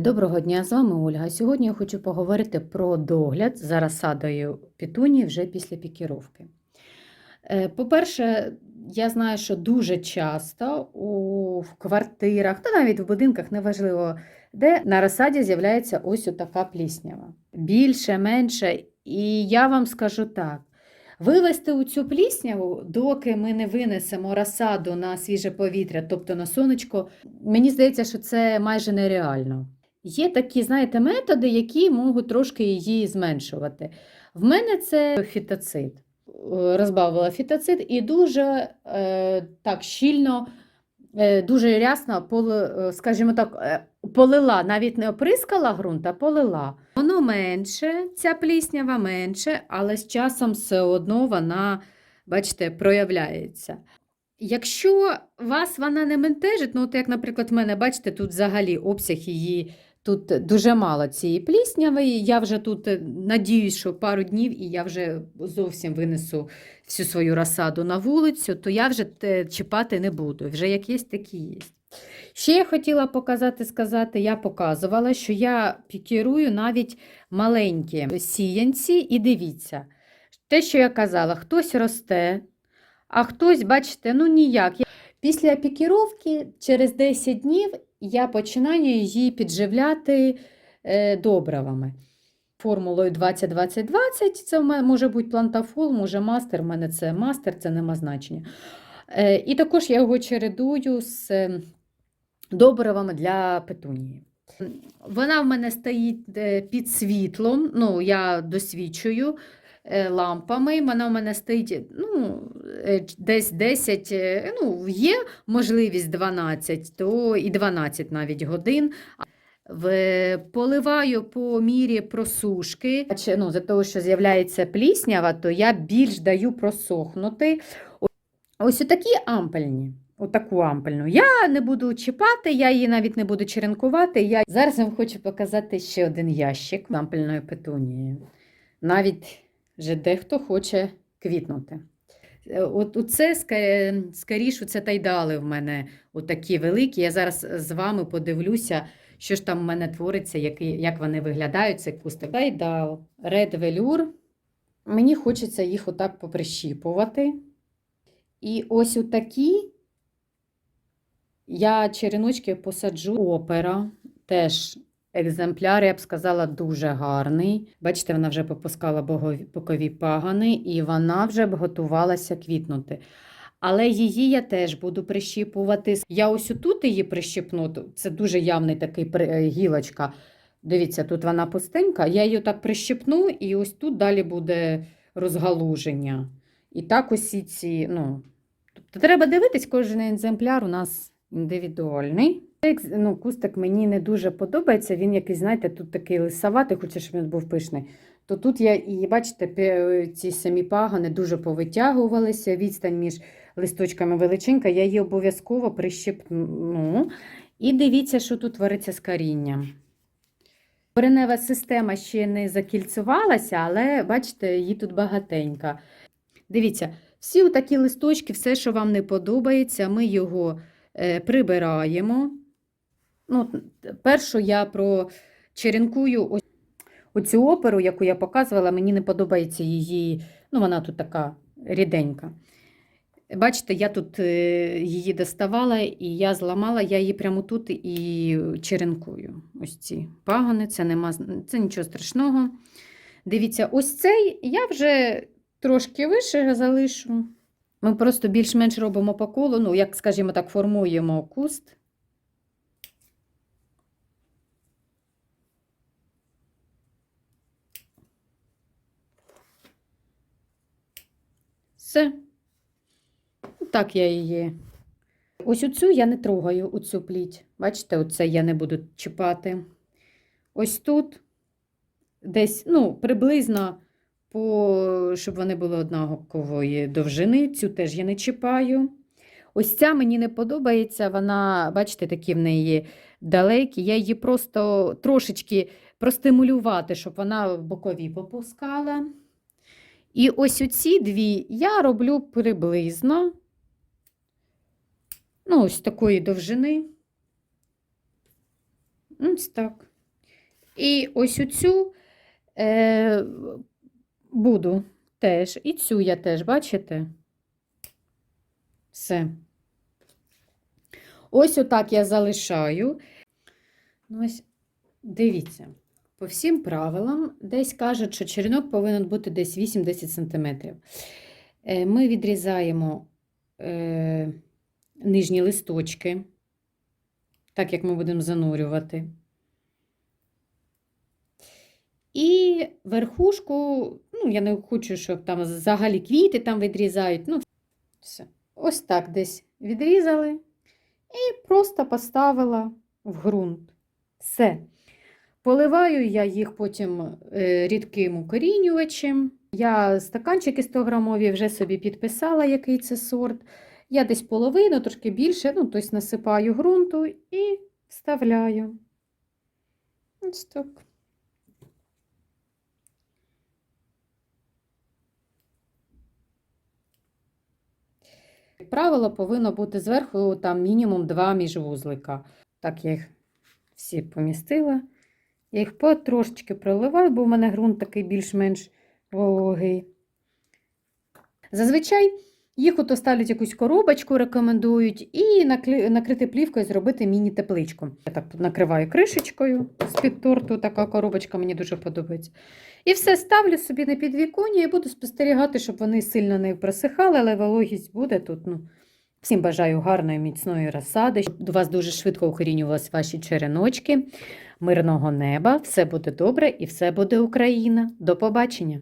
Доброго дня, з вами Ольга. Сьогодні я хочу поговорити про догляд за розсадою петунії вже після пікіровки. Е, По-перше, я знаю, що дуже часто у квартирах, та навіть в будинках, неважливо, де на розсаді з'являється ось така пліснява. Більше, менше. І я вам скажу так: вивести у цю плісняву, доки ми не винесемо розсаду на свіже повітря, тобто на сонечко, мені здається, що це майже нереально. Є такі, знаєте, методи, які можуть трошки її зменшувати. В мене це фітоцид. Е, Розбавила фітоцид і дуже е, так щільно, е, дуже рясно, поли- е, скажімо так, е, полила, навіть не оприскала ґрунт, а полила. Воно менше, ця пліснява менше, але з часом все одно вона, бачите, проявляється. Якщо вас вона не ментежить, ну от як, наприклад, в мене, бачите, тут взагалі обсяг її, тут дуже мало цієї плісняви, я вже тут е, надіюсь, що пару днів і я вже зовсім винесу всю свою розсаду на вулицю, то я вже чіпати не буду, вже як є, такі є. Ще я хотіла показати, сказати, я показувала, що я пікірую навіть маленькі сіянці, і дивіться, те, що я казала, хтось росте, а хтось, бачите, ну ніяк. Після пікіровки через 10 днів я починаю її підживляти е, добривами. Формулою 20-20-20 це може бути плантафол, може мастер. У мене це мастер, це нема значення. Е, і також я його чередую з е, добривами для петунії. Вона в мене стоїть е, під світлом, ну, я досвідчую лампами. Вона в мене стоїть ну, е, десь 10, е, ну, є можливість 12, то і 12 навіть годин. Поливаю по мірі просушки. Ну, за того, що з'являється пліснява, то я більш даю просохнути. Ось отакі ампельні. Отаку ампельну. Я не буду чіпати, я її навіть не буду черенкувати. Я... Зараз вам хочу показати ще один ящик ампельної петунії. Навіть вже дехто хоче квітнути. Е, От ска- скоріше, це тайдали в мене отакі великі. Я зараз з вами подивлюся, що ж там в мене твориться, які, як вони виглядають, цей кустик. Тайдал, Red Velour. Мені хочеться їх отак поприщіпувати. І ось отакі я череночки посаджу опера. Теж екземпляр, я б сказала, дуже гарний. Бачите, вона вже попускала бокові пагани, і вона вже б готувалася квітнути. Але її я теж буду прищіпувати. Я ось отут її прищіпну. Це дуже явний такий е, гілочка. Дивіться, тут вона пустенька. Я її так прищіпну, і ось тут далі буде розгалуження. І так усі ці, ну, тобто треба дивитись, кожен екземпляр у нас індивідуальний. Ну, кустик мені не дуже подобається. Він якийсь, знаєте, тут такий лисаватий, хоче, щоб він був пишний. То тут я і бачите, ці самі пагани дуже повитягувалися, відстань між листочками величенька, я її обов'язково прищепну. І дивіться, що тут твориться з корінням. Коренева система ще не закільцювалася, але бачите, її тут багатенька. Дивіться, всі такі листочки, все, що вам не подобається, ми його е, прибираємо. Ну, першу я прочеренкую оцю оперу, яку я показувала, мені не подобається її, ну, вона тут така ріденька. Бачите, я тут е, її доставала і я зламала, я її прямо тут і черенкую. Ось ці пагони, це, нема, це нічого страшного. Дивіться, ось цей я вже трошки вище залишу. Ми просто більш-менш робимо по колу, ну, як, скажімо так, формуємо куст. Все. Так я її. Ось оцю я не трогаю, оцю пліть. Бачите, оце я не буду чіпати. Ось тут десь, ну, приблизно, по, щоб вони були однакової довжини. Цю теж я не чіпаю. Ось ця мені не подобається, вона, бачите, такі в неї далекі. Я її просто трошечки простимулювати, щоб вона в бокові попускала. І ось оці дві я роблю приблизно, ну, ось такої довжини. Ось так. І ось оцю е, буду теж. І цю я теж, бачите? Все. Ось отак я залишаю. Ну, ось, дивіться, по всім правилам, десь кажуть, що черенок повинен бути десь 8-10 см. Е, Ми відрізаємо е, нижні листочки, так як ми будемо занурювати. І верхушку, ну, я не хочу, щоб там взагалі квіти там відрізають. Ну, все. Ось так десь відрізали і просто поставила в ґрунт. Все. Поливаю я їх потім е, рідким укорінювачем. Я стаканчики 100 грамові вже собі підписала, який це сорт. Я десь половину, трошки більше, ну, тобто насипаю ґрунту і вставляю. Ось так. Правило, повинно бути зверху там мінімум два міжвузлика. Так, я їх всі помістила. Я їх потрошечки проливаю, бо в мене ґрунт такий більш-менш вологий. Зазвичай їх ото ставлять якусь коробочку, рекомендують, і накрити плівкою зробити міні-тепличку. Я так накриваю кришечкою з-під торту, така коробочка мені дуже подобається. І все ставлю собі на підвіконня і буду спостерігати, щоб вони сильно не просихали, але вологість буде тут. Ну. Всім бажаю гарної, міцної розсади, щоб До вас дуже швидко укорінювалися ваші череночки, мирного неба, все буде добре і все буде Україна. До побачення!